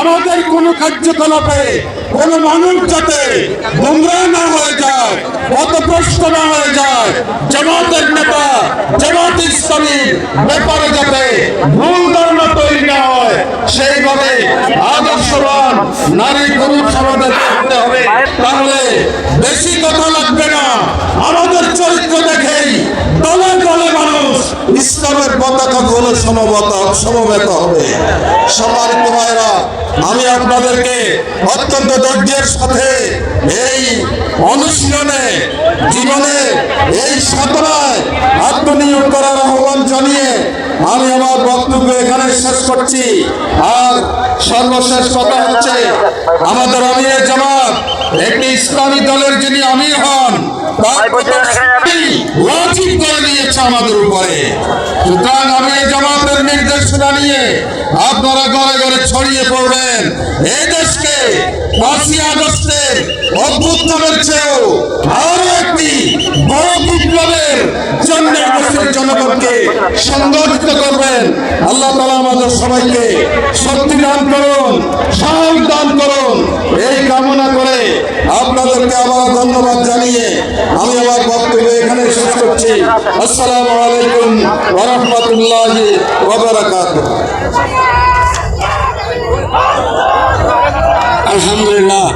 আমাদের কোনো কার্যকলাপে কোন মানুষ যাতে গুমরা না হয়ে যায়, পথভ্রষ্ট না হয়ে যায়, জামাতের নেতা, জামাত ইসলামীর ব্যাপারে যাতে ভুল ধারণা তৈরি না হয়, সেইভাবে আদর্শবান নারী পুরুষ আমাদের করতে হবে। তাহলে বেশি কথা লাগবে না। আমাদের চরিত্র দেখেই দলে দলে মানুষ ইসলামের পতাকা গুলো সমবত সমবেত হবে। সম্মানিত ভাইরা আমি আপনাদেরকে অত্যন্ত ধৈর্যের সাথে এই অনুশীলনে, জীবনে এই সাধনায় আত্মনিয়োগ করার আহ্বান জানিয়ে আমি আমার বক্তব্য এখানে শেষ করছি। আর সর্বশেষ কথা হচ্ছে, আমাদের আমির জামাত, একটি ইসলামী দলের যিনি আমির হন, তার করে আমাদের উপরে। সুতরাং আমি এই জামাতের নির্দেশনা নিয়ে আপনারা ছড়িয়ে পড়বেন। এই দেশকে পাঁচই অভ্যুত্থানের চেয়েও আরও একটি বড় বিপ্লবের জন্য দেশের জনগণকে সংগঠিত করবেন। আল্লাহ তালা আমাদের সবাইকে শক্তি দান করুন, সাহস দান করুন। এই কামনা করে আপনাদেরকে আবার ধন্যবাদ জানিয়ে আমি আমার বক্তব্য করছি। আসসালামু আলাইকুম ওরহমতুল্লাহি আলহামদুলিল্লাহ।